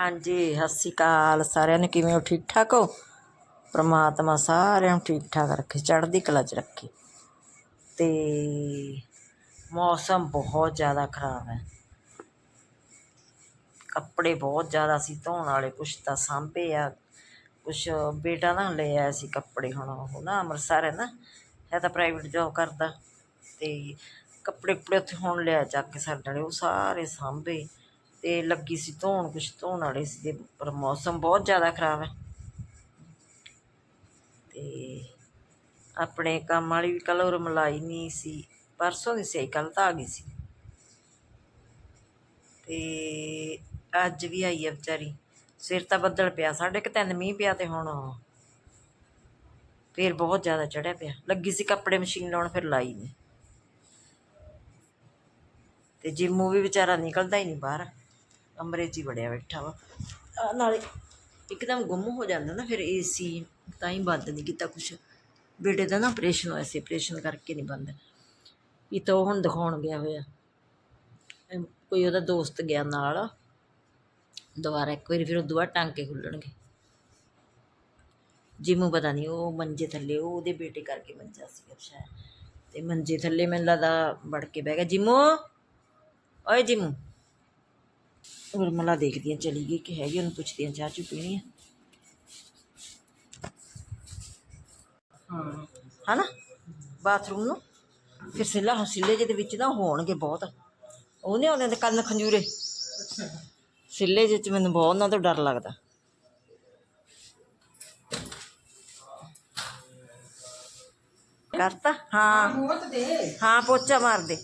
ਹਾਂਜੀ, ਸਤਿ ਸ਼੍ਰੀ ਅਕਾਲ ਸਾਰਿਆਂ ਨੂੰ। ਕਿਵੇਂ ਹੋ? ਠੀਕ ਠਾਕ ਹੋ? ਪ੍ਰਮਾਤਮਾ ਸਾਰਿਆਂ ਨੂੰ ਠੀਕ ਠਾਕ ਰੱਖੇ, ਚੜ੍ਹਦੀ ਕਲਾ 'ਚ ਰੱਖੇ। ਤੇ ਮੌਸਮ ਬਹੁਤ ਜ਼ਿਆਦਾ ਖਰਾਬ ਹੈ। ਕੱਪੜੇ ਬਹੁਤ ਜ਼ਿਆਦਾ ਸੀ, ਧੋਣ ਵਾਲੇ ਕੁਛ ਤਾਂ ਸਾਂਭੇ ਆ। ਕੁਛ ਬੇਟਾ ਨਾ ਲੈ ਆਇਆ ਸੀ ਕੱਪੜੇ, ਹੁਣ ਉਹ ਨਾ ਅੰਮ੍ਰਿਤਸਰ ਹੈ ਨਾ ਹੈ ਤਾਂ ਪ੍ਰਾਈਵੇਟ ਜੋਬ ਕਰਦਾ। ਤੇ ਕੱਪੜੇ ਕੁਪੜੇ ਉੱਥੇ ਹੁਣ ਲਿਆ ਚੱਕ ਕੇ ਸਾਡੇ ਵਾਲੇ, ਉਹ ਸਾਰੇ ਸਾਂਭੇ। ਤੇ ਲੱਗੀ ਸੀ ਧੋਣ, ਕੁਛ ਧੋਣ ਵਾਲੇ ਸੀ ਤੇ ਪਰ ਮੌਸਮ ਬਹੁਤ ਜ਼ਿਆਦਾ ਖਰਾਬ ਹੈ। ਤੇ ਆਪਣੇ ਕੰਮ ਵਾਲੀ ਵੀ ਕੱਲ੍ਹ ਉਹ ਮਲਾਈ ਨਹੀਂ ਸੀ, ਪਰਸੋਂ ਦੀ ਸੀ ਕੱਲ ਤਾਂ ਆ ਗਈ ਸੀ। ਤੇ ਅੱਜ ਵੀ ਆਈ ਹੈ ਵਿਚਾਰੀ, ਸਿਰ ਤਾਂ ਬੱਦਲ ਪਿਆ, ਸਾਢੇ ਕਿ ਤਿੰਨ ਮੀਂਹ ਪਿਆ ਤੇ ਹੁਣ ਫੇਰ ਬਹੁਤ ਜ਼ਿਆਦਾ ਚੜਿਆ ਪਿਆ, ਲੱਗੀ ਸੀ ਕੱਪੜੇ ਮਸ਼ੀਨ ਲਾਉਣ, ਫਿਰ ਲਾਈ ਨਹੀਂ ਤੇ ਜਿੰਮੂ ਵੀ ਵਿਚਾਰਾ ਨਿਕਲਦਾ ਹੀ ਨਹੀਂ ਬਾਹਰ। ਕਮਰੇ 'ਚ ਹੀ ਵੜਿਆ ਬੈਠਾ ਵਾ। ਆਹ ਨਾਲੇ ਇੱਕਦਮ ਗੁੰਮ ਹੋ ਜਾਂਦਾ ਨਾ, ਫਿਰ ਏਸੀ ਤਾਂ ਹੀ ਬੰਦ ਨਹੀਂ ਕੀਤਾ ਕੁਛ। ਬੇਟੇ ਦਾ ਨਾ ਆਪਰੇਸ਼ਨ ਹੋਇਆ ਸੀ ਆਪਰੇਸ਼ਨ ਕਰਕੇ ਨਹੀਂ ਬੰਦ। ਇਹ ਤਾਂ ਉਹ ਹੁਣ ਦਿਖਾਉਣ ਗਿਆ ਹੋਇਆ। ਕੋਈ ਉਹਦਾ ਦੋਸਤ ਗਿਆ ਨਾਲ, ਦੁਬਾਰਾ ਇੱਕ ਵਾਰੀ ਫਿਰ ਉਹ ਦੁਬਾਰਾ ਟਾਂਕੇ ਖੁੱਲਣਗੇ। ਜਿਮੂ ਪਤਾ ਨਹੀਂ, ਉਹ ਮੰਜੇ ਥੱਲੇ, ਉਹ ਉਹਦੇ ਬੇਟੇ ਕਰਕੇ ਮੰਜਾ ਸੀ ਸ਼ਾਇਦ। ਤੇ ਮੰਜੇ ਥੱਲੇ ਮੈਨੂੰ ਲੱਗਦਾ ਵੜ ਕੇ ਬਹਿ ਗਿਆ। ਜਿਮੂ, ਓਏ ਜਿਮੂ। ਉਰਮਲਾ ਦੇਖਦੀ ਆ ਚਲੀ ਗਈ ਕਿ ਹੈਗੀ ਉਹਨੂੰ ਪੁੱਛਦੀ ਆ ਚਾਹ ਚੁ ਪੀਣੀ ਆ ਹਾਂ ਹਨਾ ਬਾਥਰੂਮ ਨੂੰ ਫਿਰ ਸਿੱਲਾ ਸਿੱਲੇ ਜਿਹੇ ਦੇ ਵਿੱਚ ਨਾ ਹੋਣਗੇ ਬਹੁਤ ਉਹਨੇ ਉਹਨਾਂ ਦੇ ਕੰਨ ਖੰਜੂਰੇ ਸਿੱਲੇ ਜਿਹੇ ਚ ਮੈਨੂੰ ਬਹੁਤ ਉਹਨਾਂ ਤੋਂ ਡਰ ਲੱਗਦਾ ਕਰਤਾ ਹਾਂ ਬਹੁਤ ਦੇ ਹਾਂ ਪੋਚਾ ਮਾਰ ਦੇ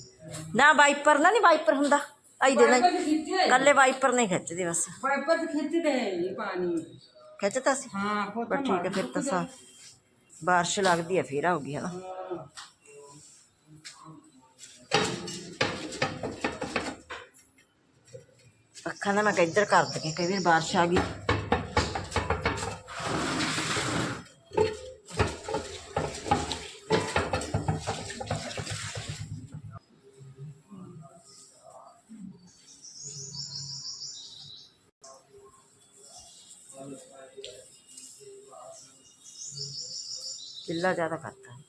ਨਾ ਵਾਈਪਰ ਨਾ ਨਹੀਂ ਵਾਈਪਰ ਹੁੰਦਾ आई दे नहीं वाइपर नहीं खींचती बस। वाइपर से खींचते हैं पानी। खींचता सी? हाँ पर ठीक है फिर तो साफ़। बारिश लगती है फिर आओगी है ना अखा ने मैं इधर कर दी कई बार बारिश आ गई। ਕਿੱਲਾ ਜ਼ਿਆਦਾ ਕਰਤਾ ਹੈ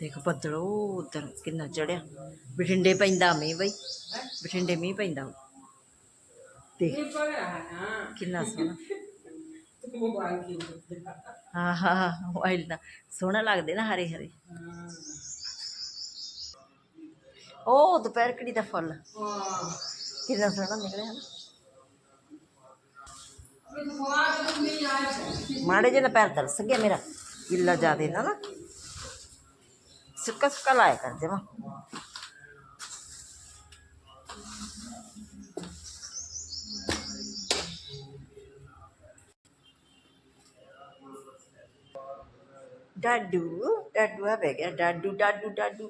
ਦੇਖ ਬੱਦਲ ਉਹ ਉਧਰ ਕਿੰਨਾ ਚੜਿਆ ਬਠਿੰਡੇ ਪੈਂਦਾ ਮੀਂਹ ਬਈ ਬਠਿੰਡੇ ਮੀਂਹ ਪੈਂਦਾ ਦੇਖ ये पड़ रहा है हाँ ਕਿੰਨਾ ਸੋਹਣਾ तो मोबाइल की ਹਾਂ ਹਾਂ ਹਾਂ ਮੋਬਾਈਲ ਦਾ ਸੋਹਣਾ ਲੱਗਦੇ ਨਾ ਹਰੇ ਹਰੇ हाँ ओ दोपहर कड़ी का फल किन्ना सोहना निकले माड़े जे पैर तर सके मेरा किला जा देना ना सुखा सुखा लाया कर जमा डाडू डाडू है आ गया डाडू डाडू डाडू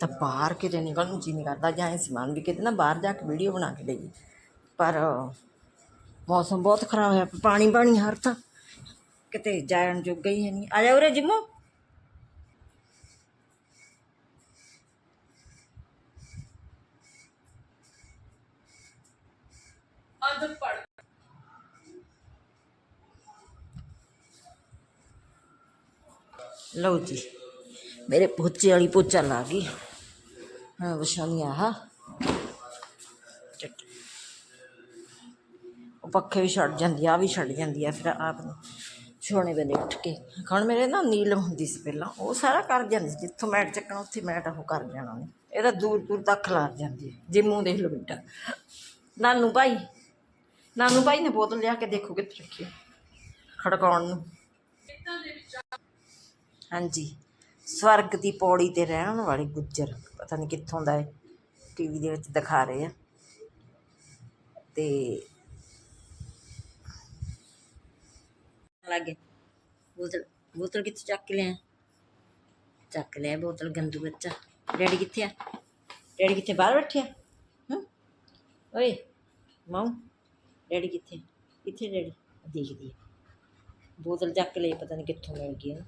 तो बाहर कि निकल जी नहीं करता जो समान भी कितना बहर जाके वीडियो बना के देगी पर मौसम बहुत खराब है पानी पानी हर था कि जान जोगा ही है नहीं आ जाओ रे जिमो लो जी मेरे पोचे वाली पोचा ला गई ਵਿਛਾਉਣੀ ਆਹ ਉਹ ਪੱਖੇ ਵੀ ਛੱਡ ਜਾਂਦੀ ਆ ਵੀ ਛੱਡ ਜਾਂਦੀ ਆ ਫਿਰ ਆਪ ਨੂੰ। ਛੋਣੇ ਵੇਲੇ ਉੱਠ ਕੇ। ਹੁਣ ਮੇਰੇ ਨਾ ਨੀਲਮ ਹੁੰਦੀ ਸੀ ਪਹਿਲਾਂ, ਉਹ ਸਾਰਾ ਕਰ ਜਾਂਦੀ ਸੀ। ਜਿੱਥੋਂ ਮੈਟ ਚੱਕਣਾ, ਉੱਥੇ ਮੈਟ ਉਹ ਕਰ ਜਾਣਾ ਉਹਨੇ। ਇਹ ਤਾਂ ਦੂਰ ਦੂਰ ਤੱਕ ਖਲਾਰ ਜਾਂਦੀ ਹੈ ਜਿੰਮੂ ਦੇਖ ਲਓ ਬੇਟਾ। ਨਾਨੂ ਭਾਈ ਨਾਨੂ ਭਾਈ ਨੇ ਬੋਤਲ ਲਿਆ ਕੇ ਦੇਖੋ ਕਿੱਥੇ ਰੱਖੀ ਖੜਕਾਉਣ ਨੂੰ। ਹਾਂਜੀ। ਸਵਰਗ ਦੀ ਪੌੜੀ ਤੇ ਰਹਿਣ ਵਾਲੇ ਗੁੱਜਰ। ਪਤਾ ਨਹੀਂ ਕਿੱਥੋਂ ਦਾ ਹੈ ਟੀਵੀ ਦੇ ਵਿੱਚ ਦਿਖਾ ਰਹੇ ਆ। ਤੇ ਲੱਗੇ ਬੋਤਲ ਬੋਤਲ ਕਿੱਥੇ ਚੱਕ ਕੇ ਲਿਆ? ਚੱਕ ਲਿਆ ਬੋਤਲ ਗੰਦੂ ਬੱਚਾ ਡੈਡੀ ਕਿੱਥੇ ਆ? ਡੈਡੀ ਕਿੱਥੇ ਬਾਹਰ ਬੈਠਿਆ ਹਾਂ? ਓਏ, ਮਾਉ, ਡੈਡੀ ਕਿੱਥੇ ਕਿੱਥੇ ਡੈਡੀ? ਦੇਖਦੀ ਬੋਤਲ ਚੱਕ ਲਈ, ਪਤਾ ਨਹੀਂ ਕਿੱਥੋਂ ਮਿਲ ਗਈ ਇਹਨੂੰ।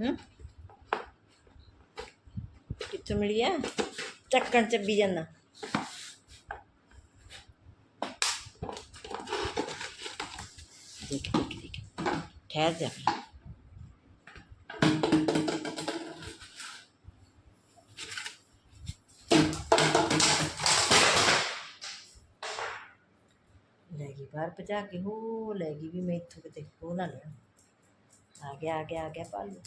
ਹੂੰ? ചുമളിയ चबी जाना। ठहर जा। लैगी बाहर भजा के, हो, लैगी भी मैं इतों कितने देखो ना। लिया आ गया आ गया आ गया, पालू।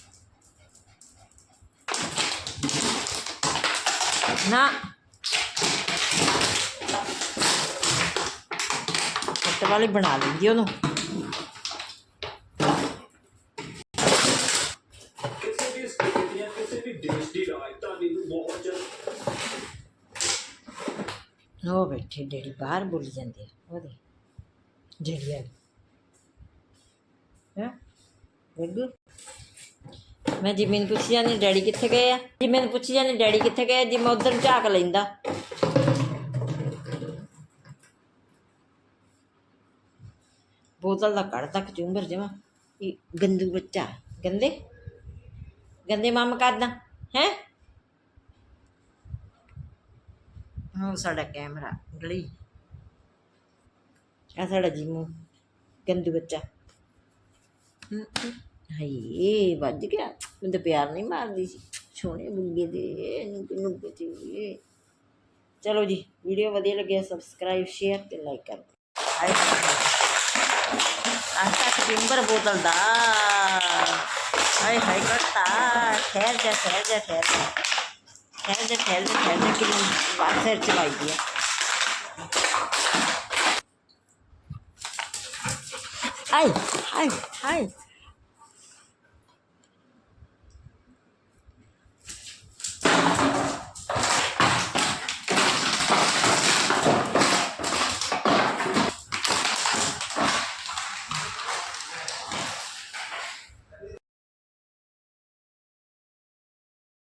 ਦੇਸ਼ ਦੀ ਰਾਜਧਾਨੀ ਨੂੰ ਬਹੁਤ ਜਲਦ ਉਹ ਬੈਠੇ ਡੈਡੀ ਬਾਹਰ ਬੋਲੀ ਜਾਂਦੇ ਆ ਉਹਦੇ ਜਿਹੜੀ ਆ ਹੈ? ਗੱਗੂ ਮੈਂ ਜੀ ਨੂੰ ਪੁੱਛੀ ਜਾਂਦੀ ਡੈਡੀ ਕਿੱਥੇ ਗਏ ਆ? ਜੀ ਨੂੰ ਪੁੱਛੀ ਜਾਂਦੀ ਡੈਡੀ ਕਿੱਥੇ ਗਏ ਆ? ਉਧਰ ਝਾਕ ਲੈਂਦਾ। ਬੋਤਲ ਦਾ ਕੱਢ ਤੱਕ ਚੁੰਬਰ ਜਮਾ ਇਹ ਗੰਦੂ ਬੱਚਾ ਗੰਦੇ? ਗੰਦੇ ਮਾਮ ਕਰਦਾ ਹੈ? ਉਹ ਸਾਡਾ ਕੈਮਰਾ ਗਲੀ। ਆ ਸਾਡਾ ਜੀਮੂ ਗੰਦੂ ਬੱਚਾ। ਹਮ, ਹਾਏ ਵੱਜ ਗਿਆ ਮੈਨੂੰ ਤਾਂ ਪਿਆਰ ਨਹੀਂ ਮਾਰਦੀ ਸੀ ਸੋਹਣੇ ਬੁੱਗੇ ਦੇ ਨੁੱਕ ਨੁੱਕ ਜੀ ਚਲੋ ਜੀ ਵੀਡੀਓ ਵਧੀਆ ਲੱਗਿਆ ਸਬਸਕ੍ਰਾਈਬ ਸ਼ੇਅਰ ਤੇ ਲਾਈਕ ਕਰ ਦਿਓ ਹਾਏ ਆਹ ਤੱਕ ਟਿੰਬਰ ਬੋਤਲ ਦਾ ਹਾਏ ਹਾਏ ਕਰਤਾ ਠਹਿਰ ਜਾ ਠਹਿਰ ਜਾ ਠਹਿਰ ਜਾ ਠਹਿਰ ਜਾ ਠਹਿਰ ਜਾ ਠਹਿਰ ਜਾ ਕਿ ਬਾਹਰ ਸਿਰ ਚਲਾਈ ਦੀ ਹੈ ਆਏ ਹਾਏ ਹਾਏ